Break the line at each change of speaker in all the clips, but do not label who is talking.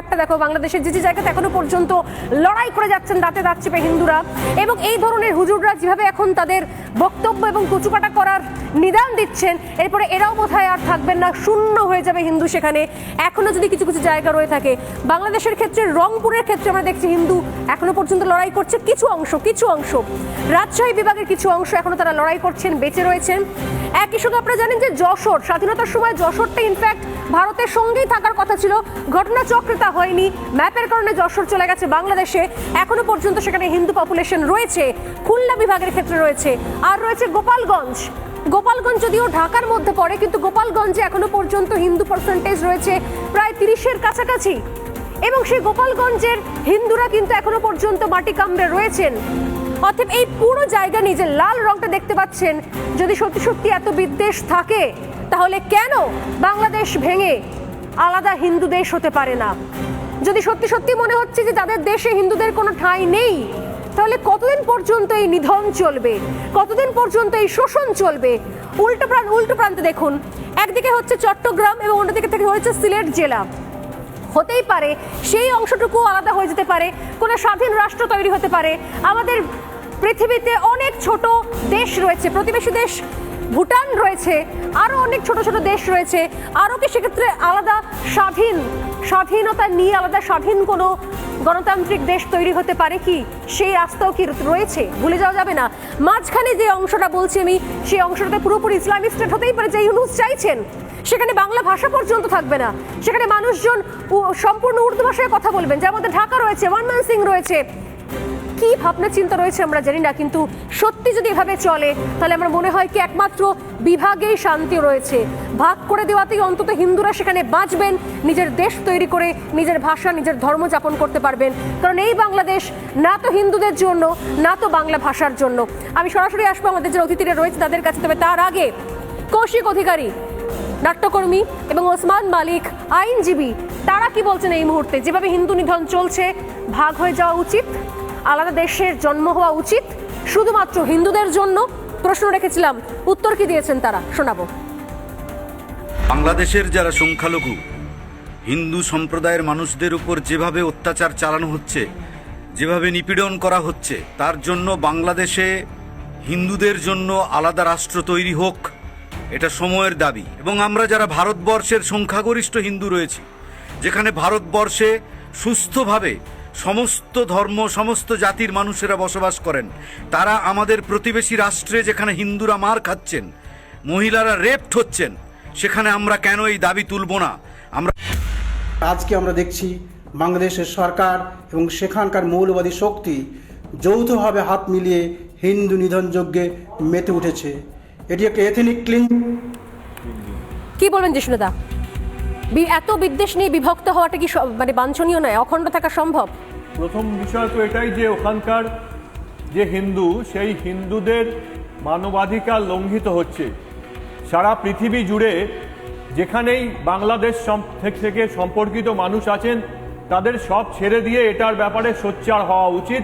ম্যাপটা দেখো, বাংলাদেশের যে যে জায়গাতে এখনও পর্যন্ত লড়াই করে যাচ্ছেন, দাঁতে দাঁত চেপে হিন্দুরা। এবং এই ধরনের হুজুররা যেভাবে এখন তাদের বক্তব্য এবং কচুকাটা করার নিদান দিচ্ছেন, এরপরে এরাও বোধহয় আর থাকবেন না, শূন্য হয়ে যাবে হিন্দু সেখানে। এখনও যদি কিছু কিছু জায়গা রয়ে থাকে, বাংলাদেশের ক্ষেত্রে, রংপুরের ক্ষেত্রে আমরা দেখছি হিন্দু এখনও পর্যন্ত লড়াই করছে। কিছু অংশ কিছু অংশ, রাজশাহী বিভাগের কিছু অংশ এখনও তারা লড়াই করছেন, বেঁচে রয়েছেন। একই সঙ্গে আপনারা জানেন যে যশোর, স্বাধীনতার সময় যশোরটা ইনফ্যাক্ট ভারতের সঙ্গেই থাকার কথা ছিল। ঘটনা চক্রে তা হয়নি। ম্যাপের কারণে যশোর চলে গেছে বাংলাদেশে। এখনও পর্যন্ত সেখানে হিন্দু পপুলেশন রয়েছে। খুলনা বিভাগের ক্ষেত্রে রয়েছে। আর রয়েছে গোপালগঞ্জ। গোপালগঞ্জ যদিও ঢাকার মধ্যে পড়ে, কিন্তু গোপালগঞ্জে এখনও পর্যন্ত হিন্দু পার্সেন্টেজ রয়েছে প্রায় তিরিশের কাছাকাছি। এবং সেই গোপালগঞ্জের হিন্দুরা কিন্তু এখনও পর্যন্ত মাটি কামড়ে রয়েছেন। অতএব এই পুরো জায়গা যে লাল রংটা দেখতে পাচ্ছেন। যদি সত্যি সত্যি এত বিদ্বেষ থাকে, তাহলে কেন বাংলাদেশ ভেঙে আলাদা হিন্দু দেশ হতে পারে না? যদি সত্যি সত্যি মনে হচ্ছে যে যাদের দেশে হিন্দুদের কোনো ঠাঁই নেই, তাহলে কতদিন পর্যন্ত এই নিধন চলবে? কতদিন পর্যন্ত এই শোষণ চলবে? উল্টো প্রান্ত উল্টো প্রান্তে দেখুন। একদিকে হচ্ছে চট্টগ্রাম এবং অন্যদিকে থেকে হয়েছে সিলেট জেলা। হতেই পারে, সেই অংশটুকু আলাদা হয়ে যেতে পারে, কোনো স্বাধীন রাষ্ট্র তৈরি হতে পারে। আমাদের পৃথিবীতে অনেক ছোট দেশ রয়েছে, প্রতিবেশী দেশ, ভুটান রয়েছে আরও অনেক ছোট ছোট দেশ রয়েছে। আরও কি সেক্ষেত্রে আলাদা স্বাধীন, স্বাধীনতা নিয়ে আলাদা স্বাধীন কোনো গণতান্ত্রিক দেশ তৈরি হতে পারে কি? সেই রাস্তাও কি রয়েছে? ভুলে যাওয়া যাবে না। মাঝখানে যে অংশটা বলছি আমি, সেই অংশটাতে পুরোপুরি ইসলামিক স্টেট হতেই পারে, যে ইউনুস চাইছেন। সেখানে বাংলা ভাষা পর্যন্ত থাকবে না। সেখানে মানুষজন সম্পূর্ণ উর্দু ভাষায় কথা বলবেন। মধ্যে ঢাকা রয়েছে, ওয়ানমান সিং রয়েছে কি ভাবনা চিন্তা রয়েছে আমরা জানি না, কিন্তু সত্যি যদি এভাবে চলে, তাহলে আমার মনে হয় কি একমাত্র বিভাগেই শান্তি রয়েছে। ভাগ করে দেওয়াতেই অন্তত হিন্দুরা সেখানে বাঁচবেন, নিজের দেশ তৈরি করে নিজের ভাষা, নিজের ধর্ম যাপন করতে পারবেন। কারণ এই বাংলাদেশ না তো হিন্দুদের জন্য, না তো বাংলা ভাষার জন্য। আমি সরাসরি আসব, আমাদের যে অতিথিরা রয়েছে তাদের কাছে, তবে তার আগে কৌশিক অধিকারী, নাট্যকর্মী এবং ওসমান মালিক, আইনজীবী, তারা কি বলছেন এই মুহূর্তে? যেভাবে হিন্দু নিধন চলছে, ভাগ হয়ে যাওয়া উচিত। আলাদা দেশের জন্ম হওয়া উচিত। শুধুমাত্র হিন্দুদের জন্য। প্রশ্ন রেখেছিলাম, উত্তর কি দিয়েছেন তারা? শোনাবো।
বাংলাদেশের যারা সংখ্যালঘু, হিন্দু সম্প্রদায়ের মানুষদের উপর যেভাবে অত্যাচার চালানো হচ্ছে, যেভাবে নিপীড়ন করা হচ্ছে, তার জন্য বাংলাদেশে হিন্দুদের জন্য আলাদা রাষ্ট্র তৈরি হোক, এটা সময়ের দাবি। এবং আমরা যারা ভারতবর্ষের সংখ্যাগরিষ্ঠ হিন্দু রয়েছি, যেখানে ভারতবর্ষে সুস্থভাবে সমস্ত ধর্ম সমস্ত জাতির মানুষেরা বসবাস করেন। তারা আমাদের প্রতিবেশী রাষ্ট্রে যেখানে হিন্দুরা মার খাচ্ছেন মহিলারা রেপড হচ্ছেন সেখানে আমরা কেন এই দাবি তুলব না? আমরা
আজকে আমরা দেখছি বাংলাদেশের সরকার এবং সেখানকার মৌলবাদী শক্তি যৌথভাবে হাত মিলিয়ে হিন্দু নিধন যজ্ঞে মেতে উঠেছে। এটি একটা এথেনিক ক্লিন
কি বলবেন জিষ্ণুদা এত বিদ্বেষ নিয়ে বিভক্ত হওয়াটা কি মানে বাঞ্ছনীয় নয়? অখণ্ড থাকা সম্ভব?
প্রথম বিষয় তো এটাই যে ওখানকার যে হিন্দু সেই হিন্দুদের মানবাধিকার লঙ্ঘিত হচ্ছে। সারা পৃথিবী জুড়ে যেখানেই বাংলাদেশ থেকে- সম্পর্কিত মানুষ আছেন তাদের সব ছেড়ে দিয়ে এটার ব্যাপারে সোচ্চার হওয়া উচিত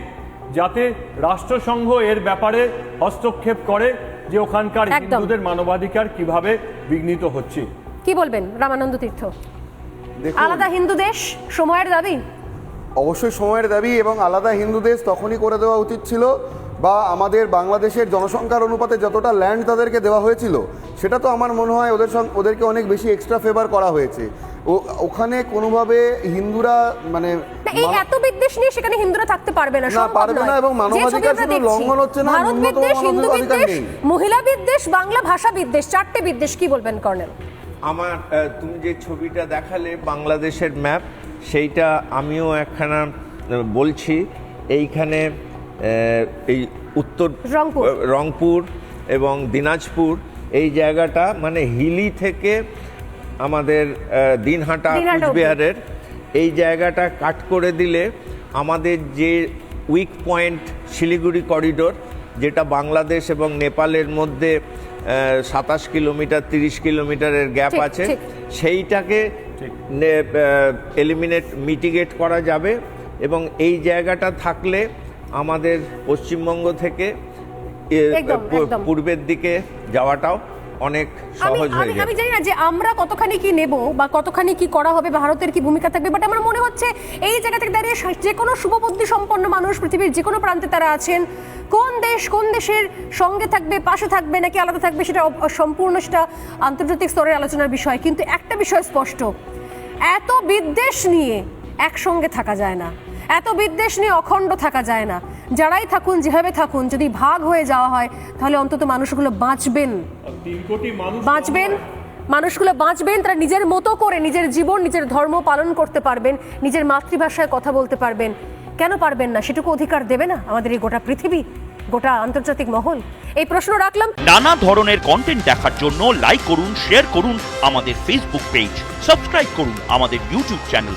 যাতে রাষ্ট্রসংঘ এর ব্যাপারে হস্তক্ষেপ করে যে ওখানকার। হিন্দুদের মানবাধিকার কীভাবে বিঘ্নিত হচ্ছে।
কি বলবেন রামানন্দ তীর্থ? আলাদা হিন্দু দেশ সময়ের দাবি?
অবশ্যই সময়ের দাবি এবং আলাদা হিন্দু দেশ তখনই করে দেওয়া উচিত ছিল বা আমাদের বাংলাদেশের জনসংখ্যার অনুপাতে যতটা ল্যান্ড তাদেরকে দেওয়া হয়েছিল সেটা তো আমার মনে হয় ওদের সঙ্গে ওদেরকে অনেক বেশি এক্সট্রা ফেভার করা হয়েছে। ও ওখানে কোনোভাবে হিন্দুরা মানে
এই এত বিদ্বেষ নিয়ে সেখানে হিন্দুরা থাকতে পারবে না
না, পারবে না এবং মানবাধিকার শুধু লঙ্ঘন হচ্ছে না,
ভারত বিদ্বেষ হিন্দু বিদ্বেষ মহিলা বিদ্বেষ বাংলা ভাষা বিদ্বেষ চারটে বিদ্বেষ কি বলবেন কর্নেল?
আমার তুমি যে ছবিটা দেখালে বাংলাদেশের ম্যাপ সেইটা আমিও একখানা বলছি এইখানে এই উত্তর
রংপুর।
রংপুর এবং দিনাজপুর এই জায়গাটা মানে হিলি থেকে আমাদের দিনহাটা
দিনহাটা
কুচবিহারের এই জায়গাটা কাট করে দিলে আমাদের যে উইক পয়েন্ট শিলিগুড়ি করিডোর যেটা বাংলাদেশ এবং নেপালের মধ্যে সাতাশ কিলোমিটার তিরিশ কিলোমিটারের গ্যাপ আছে। সেইটাকে এলিমিনেট মিটিগেট করা যাবে এবং এই জায়গাটা থাকলে আমাদের পশ্চিমবঙ্গ থেকে। পূর্বের দিকে যাওয়াটাও অনেক সহজ হয়ে
আমি জানি না যে আমরা কতখানি কি নেব বা কতখানি কি করা হবে ভারতের কি ভূমিকা থাকবে বাট আমার মনে হচ্ছে এই জায়গা থেকে দাঁড়িয়ে যে কোনো শুভবুদ্ধি সম্পন্ন মানুষ পৃথিবীর যে কোনো প্রান্তে তারা আছেন কোন দেশ কোন দেশের সঙ্গে থাকবে পাশে থাকবে নাকি আলাদা থাকবে সেটা সম্পূর্ণ সেটা আন্তর্জাতিক স্তরের আলোচনার বিষয়। কিন্তু একটা বিষয় স্পষ্ট এত বিদ্বেষ নিয়ে একসঙ্গে থাকা যায় না। এত বিদ্বেষ নিয়ে অখণ্ড থাকা যায় না। যারাই থাকুন যেভাবে থাকুন যদি ভাগ হয়ে যাওয়া হয় তাহলে অন্তত মানুষগুলো বাঁচবেন।
তিন কোটি মানুষ
বাঁচবেন? মানুষগুলো বাঁচবেন তারা নিজের মতো করে নিজের জীবন নিজের ধর্ম পালন করতে পারবেন নিজের মাতৃভাষায় কথা বলতে পারবেন। কেন পারবেন না? সেটুকু অধিকার দেবে না আমাদের এই গোটা পৃথিবী গোটা আন্তর্জাতিক মহল? এই প্রশ্ন রাখলাম।
নানা ধরনের কন্টেন্ট দেখার জন্য লাইক করুন শেয়ার করুন আমাদের ফেসবুক পেজ সাবস্ক্রাইব করুন আমাদের ইউটিউব চ্যানেল